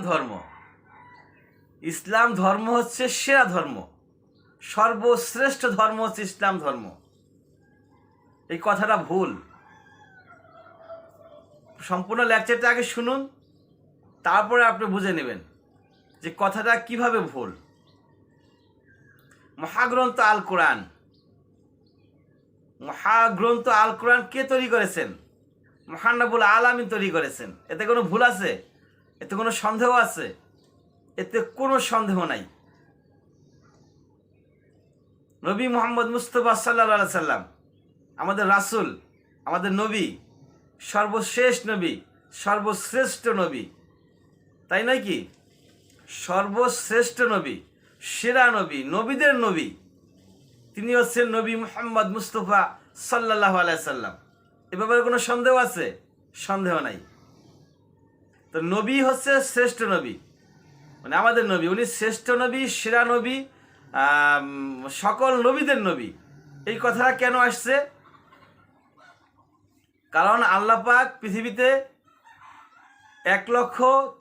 ধর্ম। ইসলাম ধর্ম হচ্ছে সেরা ধর্ম। সর্বশ্রেষ্ঠ ধর্ম হচ্ছে ইসলাম ধর্ম। এই কথাটা ভুল। সম্পূর্ণ লেকচারটা আগে শুনুন, তারপরে আপনি বুঝে নেবেন যে কথাটা কীভাবে ভুল। মহাগ্রন্থ আল কোরআন। মহাগ্রন্থ আল কোরআন কে তৈরি করেছেন? মহানবুল আলামিন তৈরি করেছেন। এতে কোনো ভুল আছে? এতে কোনো সন্দেহ আছে? এতে কোনো সন্দেহ নাই। নবী মোহাম্মদ মুস্তফা সাল্লা সাল্লাম, আমাদের রাসুল, আমাদের নবী, সর্বশেষ নবী, সর্বশ্রেষ্ঠ নবী। তাই নয় কি? সর্বশ্রেষ্ঠ নবী, সেরা নবী, নবীদের নবী। তিনি হচ্ছেন নবী মোহাম্মদ মুস্তফা সাল্লাহ আলাইসাল্লাম এ ব্যাপারে কোনো সন্দেহ আছে? সন্দেহ নাই। তো নবী হচ্ছে শ্রেষ্ঠ নবী। মানে আমাদের নবী, উনি শ্রেষ্ঠ নবী, সেরা নবী সকল নবীদের নবী। এই কথাটা কেন আসছে? কারণ আল্লাহ পাক পৃথিবীতে এক লক্ষ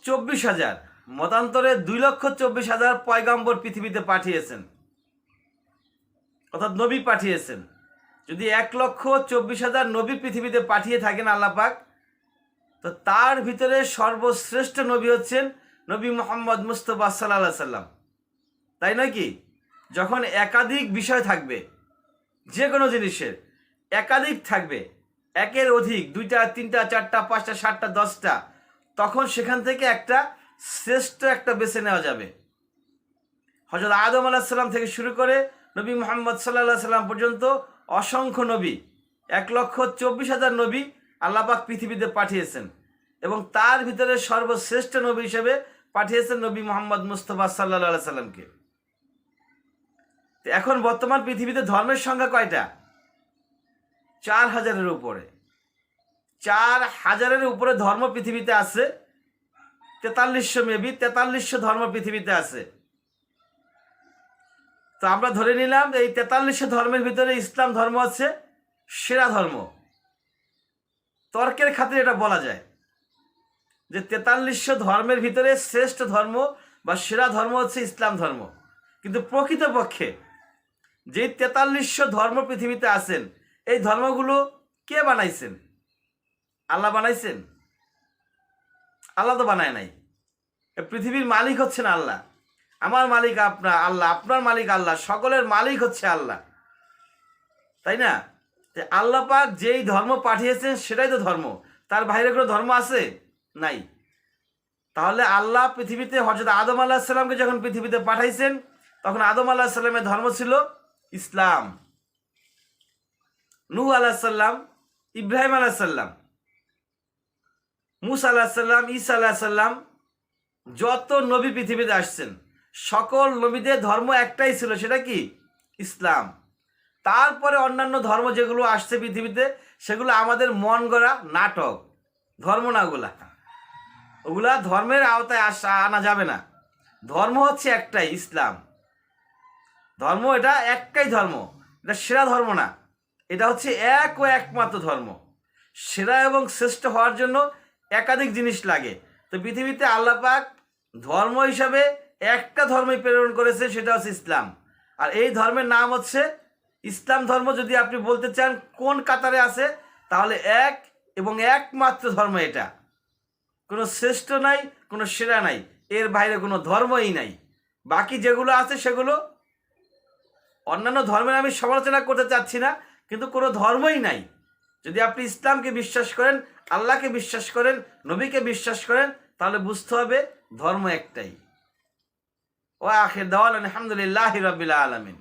চব্বিশ হাজার, মতান্তরে দুই লক্ষ চব্বিশ হাজার পয়গাম্বর পৃথিবীতে পাঠিয়েছেন। অর্থাৎ নবী পাঠিয়েছেন। যদি এক লক্ষ চব্বিশ হাজার নবী পৃথিবীতে পাঠিয়ে থাকেন আল্লাহ পাক তো তার ভিতরে সর্বশ্রেষ্ঠ নবী হচ্ছেন নবী মোহাম্মদ মুস্তফা সাল্লা সাল্লাম। তাই নয় কি? যখন একাধিক বিষয় থাকবে, যে কোনো জিনিসের একাধিক থাকবে, একের অধিক, দুইটা, তিনটা, চারটা, পাঁচটা, সাতটা, দশটা, তখন সেখান থেকে একটা শ্রেষ্ঠ একটা বেছে নেওয়া যাবে। হজরত আদম আলাহিসাল্লাম থেকে শুরু করে নবী মোহাম্মদ সাল্লাহ সাল্লাম পর্যন্ত অসংখ্য নবী, এক লক্ষ চব্বিশ হাজার নবী আল্লাপাক পৃথিবীতে পাঠিয়েছেন এবং তার ভিতরে সর্বশ্রেষ্ঠ নবী হিসেবে পাঠিয়েছেন নবী মোহাম্মদ মুস্তফা সাল্লাহ সাল্লামকে এখন বর্তমান পৃথিবীতে ধর্মের সংখ্যা কয়টা? চার হাজারের উপরে। চার হাজারের উপরে ধর্ম পৃথিবীতে আছে, তেতাল্লিশশো মেবি তেতাল্লিশশো ধর্ম পৃথিবীতে আছে। তো আমরা ধরে নিলাম এই তেতাল্লিশশো ধর্মের ভিতরে ইসলাম ধর্ম হচ্ছে সেরা ধর্ম। তর্কের খাতিরে এটা বলা যায়। যে তেতাল্লিশশো ধর্মের ভিতরে শ্রেষ্ঠ ধর্ম বা সেরা ধর্ম হচ্ছে ইসলাম ধর্ম। কিন্তু প্রকৃতপক্ষে যে তেতাল্লিশশো ধর্ম পৃথিবীতে আছেন, এই ধর্মগুলো কে বানাইছেন? আল্লাহ বানাইছেন? আল্লাহ তো বানায় নাই। পৃথিবীর মালিক হচ্ছেন আল্লাহ। আমার মালিক আপনার আল্লাহ, আপনার মালিক আল্লাহ, সকলের মালিক হচ্ছে আল্লাহ। তাই না? আল্লাহ পাক যেই ধর্ম পাঠিয়েছেন সেটাই তো ধর্ম। তার বাইরে কোনো ধর্ম আছে? নাই। তাহলে আল্লাহ পৃথিবীতে হজরত আদম আল্লাহ সাল্লামকে যখন পৃথিবীতে পাঠাইছেন, তখন আদম আল্লাহ সাল্লামের ধর্ম ছিল ইসলাম। নূহ আলাহ সাল্লাম ইব্রাহিম আলাহ সাল্লাম মুসা আলাহ সাল্লাম ঈসা আলাহ সাল্লাম যত নবী পৃথিবীতে আসছেন, সকল নবীদের ধর্ম একটাই ছিল, সেটা কি? ইসলাম। তারপরে অন্যান্য ধর্ম যেগুলো আসছে পৃথিবীতে, সেগুলো আমাদের মন গড়া নাটক, ধর্ম না ওগুলা। ওগুলা ধর্মের আওতায় আসা, আনা যাবে না। ধর্ম হচ্ছে একটাই, ইসলাম। ধর্ম এটা একটাই ধর্ম। এটা সেরা ধর্ম না। এটা হচ্ছে এক ও একমাত্র ধর্ম। সেরা এবং শ্রেষ্ঠ হওয়ার জন্য একাধিক জিনিস লাগে। তো পৃথিবীতে আল্লাহ পাক ধর্ম হিসাবে একটা ধর্মই প্রেরণ করেছে, সেটা হচ্ছে ইসলাম। আর এই ধর্মের নাম হচ্ছে ইসলাম ধর্ম যদি আপনি বলতে চান কোন কাতারে আছে, তাহলে এক এবং একমাত্র ধর্ম এটা। কোনো শ্রেষ্ঠ নাই, কোনো সেরা নাই, এর বাইরে কোনো ধর্মই নাই। বাকি যেগুলো আছে সেগুলো অন্যান্য ধর্মের আমি সমালোচনা করতে চাচ্ছি না, কিন্তু কোনো ধর্মই নাই। যদি আপনি ইসলামকে বিশ্বাস করেন, আল্লাহকে বিশ্বাস করেন, নবীকে বিশ্বাস করেন, তাহলে বুঝতে হবে ধর্ম একটাই। ও আখের দেওয়াল আলহামদুলিল্লাহ রবিল্লা আলমিন।